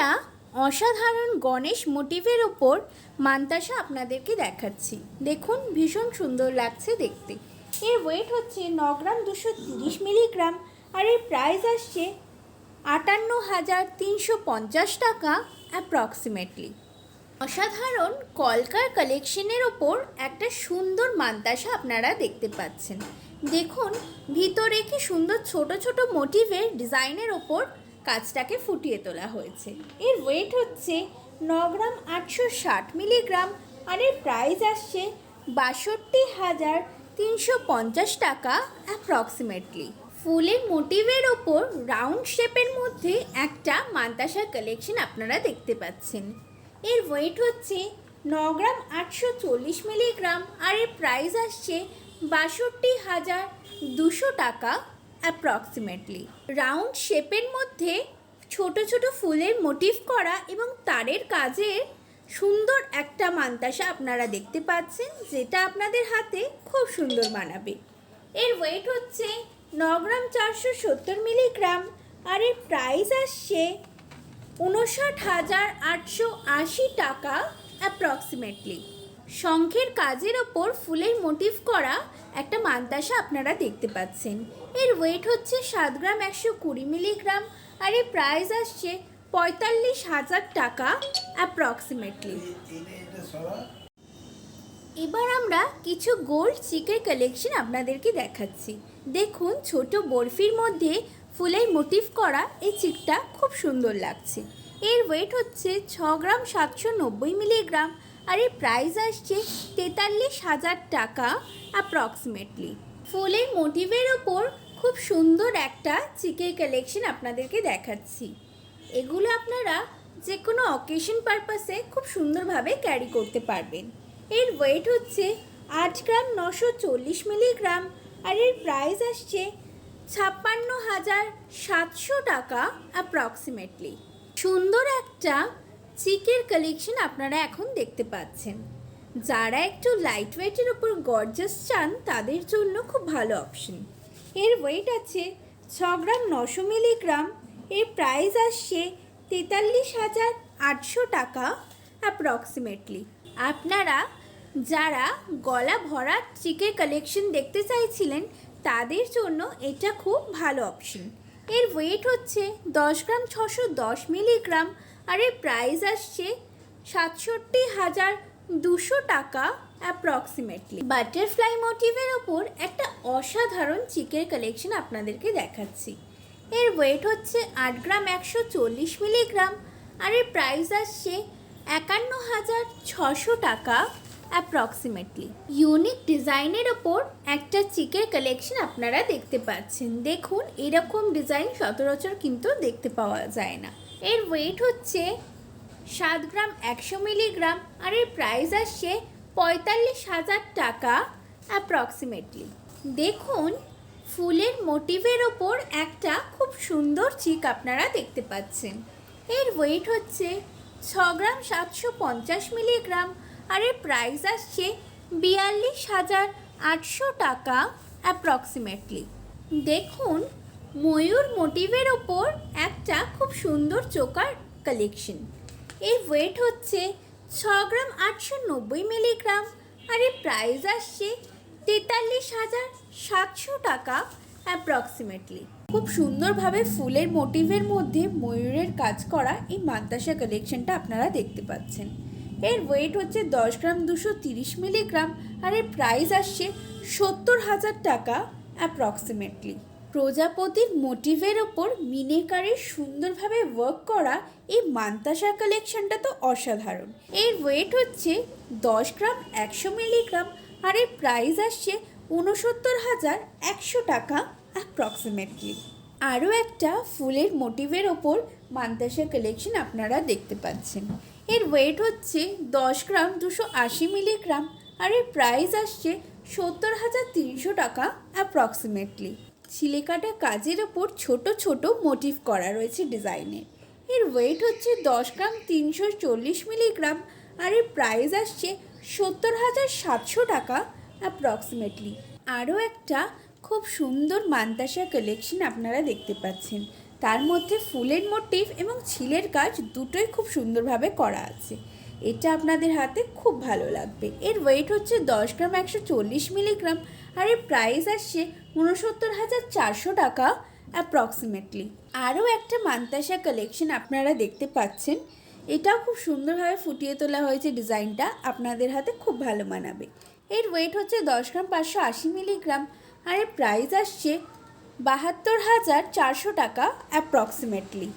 একটা অসাধারণ গণেশ মোটিভের ওপর মান্তাসা আপনাদেরকে দেখাচ্ছি। দেখুন, ভীষণ সুন্দর লাগছে দেখতে। এর ওয়েট হচ্ছে ন গ্রাম দুশো তিরিশ মিলিগ্রাম আর এর প্রাইস আসছে আটান্ন হাজার তিনশো পঞ্চাশ টাকা অ্যাপ্রক্সিমেটলি অসাধারণ কলকার কালেকশনের ওপর একটা সুন্দর মান্তাসা আপনারা দেখতে পাচ্ছেন। দেখুন, ভিতরে কি সুন্দর ছোট ছোট মোটিভের ডিজাইনের ওপর কাজটাকে ফুটিয়ে তোলা হয়েছে। এর ওয়েট হচ্ছে ন গ্রাম আটশো ষাট মিলিগ্রাম আর এর প্রাইস আসছে বাষট্টি হাজার তিনশো পঞ্চাশ টাকা অ্যাপ্রক্সিমেটলি ফুলের মোটিভের ওপর রাউন্ড শেপের মধ্যে একটা মান্তাসার কালেকশন আপনারা দেখতে পাচ্ছেন। এর ওয়েট হচ্ছে ন গ্রাম আটশো চল্লিশ মিলিগ্রাম আর এর প্রাইস আসছে বাষট্টি হাজার দুশো টাকা অ্যাপ্রক্সিমেটলি রাউন্ড শেপের মধ্যে ছোট ছোট ফুলের মোটিভ করা এবং তারের কাজের সুন্দর একটা মান্তাসা আপনারা দেখতে পাচ্ছেন, যেটা আপনাদের হাতে খুব সুন্দর মানাবে। এর ওয়েট হচ্ছে ন গ্রাম চারশো সত্তর মিলিগ্রাম আর এর প্রাইস আসছে উনষাট হাজার আটশো আশি টাকা অ্যাপ্রক্সিমেটলি শঙ্খের কাজের ওপর ফুলের মোটিভ করা একটা মান্তাসা আপনারা দেখতে পাচ্ছেন। এর ওয়েট হচ্ছে সাত গ্রাম একশো কুড়ি মিলিগ্রাম আর এর প্রাইস আসছে পঁয়তাল্লিশ হাজার টাকা অ্যাপ্রক্সিমেটলি এবার আমরা কিছু গোল্ড চিকের কালেকশন আপনাদেরকে দেখাচ্ছি। দেখুন, ছোট বরফির মধ্যে ফুলের মোটিভ করা এই চিকটা খুব সুন্দর লাগছে। এর ওয়েট হচ্ছে ছ গ্রাম সাতশো নব্বই মিলিগ্রাম আর এর প্রাইস আসছে তেতাল্লিশ হাজার টাকা অ্যাপ্রক্সিমেটলি ফুলের মোটিভের ওপর খুব সুন্দর একটা চিকের কালেকশন আপনাদেরকে দেখাচ্ছি। এগুলো আপনারা যে কোনো অকেশন পারপাসে খুব সুন্দরভাবে ক্যারি করতে পারবেন। এর ওয়েট হচ্ছে আট গ্রাম নশো চল্লিশ মিলিগ্রাম আর এর প্রাইস আসছে ছাপ্পান্ন হাজার সাতশো টাকা অ্যাপ্রক্সিমেটলি সুন্দর একটা চিকের কালেকশন আপনারা এখন দেখতে পাচ্ছেন। যারা একটু লাইট ওয়েটের ওপর গর্জাস চান, তাদের জন্য খুব ভালো অপশন এর ওয়েট আছে ছ গ্রাম নশো মিলিগ্রাম, এর প্রাইস আসছে তেতাল্লিশ হাজার আটশো টাকা অ্যাপ্রক্সিমেটলি আপনারা যারা গলা ভরা চিকের কালেকশন দেখতে চাইছিলেন, তাদের জন্য এটা খুব ভালো অপশন এর ওয়েট হচ্ছে দশ গ্রাম ছশো দশ মিলিগ্রাম আর এর প্রাইস আসছে সাতষট্টি হাজার দুশো টাকা অ্যাপ্রক্সিমেটলি বাটারফ্লাই মোটিভের ওপর একটা অসাধারণ চিকের কালেকশন আপনাদেরকে দেখাচ্ছি। এর ওয়েট হচ্ছে আট গ্রাম একশো চল্লিশ মিলিগ্রাম আর এর প্রাইস আসছে একান্ন হাজার ছশো টাকা অ্যাপ্রক্সিমেটলি ইউনিক ডিজাইনের ওপর একটা চিকের কালেকশন আপনারা দেখতে পাচ্ছেন। দেখুন, এরকম ডিজাইন সচরাচর কিন্তু দেখতে পাওয়া যায় না। এর ওয়েট হচ্ছে সাত গ্রাম একশো মিলিগ্রাম আর এর প্রাইস আসছে পঁয়তাল্লিশ হাজার টাকা অ্যাপ্রক্সিমেটলি দেখুন, ফুলের মোটিভের ওপর একটা খুব সুন্দর চিক আপনারা দেখতে পাচ্ছেন। এর ওয়েট হচ্ছে ছ গ্রাম সাতশো পঞ্চাশ মিলিগ্রাম আর এর প্রাইস আসছে বিয়াল্লিশ হাজার আটশো টাকা অ্যাপ্রক্সিমেটলি দেখুন ময়ূর মোটিভের ওপর একটা খুব সুন্দর চোকার কালেকশন এর ওয়েট হচ্ছে ছ গ্রাম আটশো নব্বই মিলিগ্রাম আর এর প্রাইস আসছে তেতাল্লিশ হাজার সাতশো টাকা অ্যাপ্রক্সিমেটলি খুব সুন্দরভাবে ফুলের মোটিভের মধ্যে ময়ূরের কাজ করা এই মাদ্রাসা কালেকশনটা আপনারা দেখতে পাচ্ছেন। এর ওয়েট হচ্ছে দশ গ্রাম দুশো তিরিশ মিলিগ্রাম আর এর প্রাইস আসছে সত্তর হাজার টাকা অ্যাপ্রক্সিমেটলি প্রজাপতির মোটিভের ওপর মিনেকারের সুন্দরভাবে ওয়ার্ক করা এই মান্তাসা কালেকশনটা তো অসাধারণ। এর ওয়েট হচ্ছে দশ গ্রাম একশো মিলিগ্রাম আর এর প্রাইস আসছে উনসত্তর হাজার একশো টাকা অ্যাপ্রক্সিমেটলি আরও একটা ফুলের মোটিভের ওপর মান্তাসা কালেকশন আপনারা দেখতে পাচ্ছেন। এর ওয়েট হচ্ছে দশ গ্রাম দুশো আশি মিলিগ্রাম আর এর প্রাইস আসছে সত্তর হাজার তিনশো টাকা অ্যাপ্রক্সিমেটলি ছিলেকাটা কাজের ওপর ছোট ছোট মোটিভ করা রয়েছে ডিজাইনের এর ওয়েট হচ্ছে দশ গ্রাম তিনশো চল্লিশ মিলিগ্রাম আর এর প্রাইস আসছে সত্তর হাজার সাতশো টাকা অ্যাপ্রক্সিমেটলি আরও একটা খুব সুন্দর মান্তাসা কালেকশন আপনারা দেখতে পাচ্ছেন। তার মধ্যে ফুলের মোটিভ এবং ছিলের কাজ দুটোই খুব সুন্দরভাবে করা আছে। এটা আপনাদের হাতে খুব ভালো লাগবে। এর ওয়েট হচ্ছে দশ গ্রাম একশো চল্লিশ মিলিগ্রাম আর এর প্রাইস আসছে উনসত্তর হাজার চারশো টাকা অ্যাপ্রক্সিমেটলি আরও একটা মান্তাসা কালেকশন আপনারা দেখতে পাচ্ছেন। এটাও খুব সুন্দরভাবে ফুটিয়ে তোলা হয়েছে ডিজাইনটা, আপনাদের হাতে খুব ভালো মানাবে। এর ওয়েট হচ্ছে দশ গ্রাম পাঁচশো আশি মিলিগ্রাম। আর এর প্রাইস আসছে বাহাত্তর হাজার চারশো টাকা অ্যাপ্রক্সিমেটলি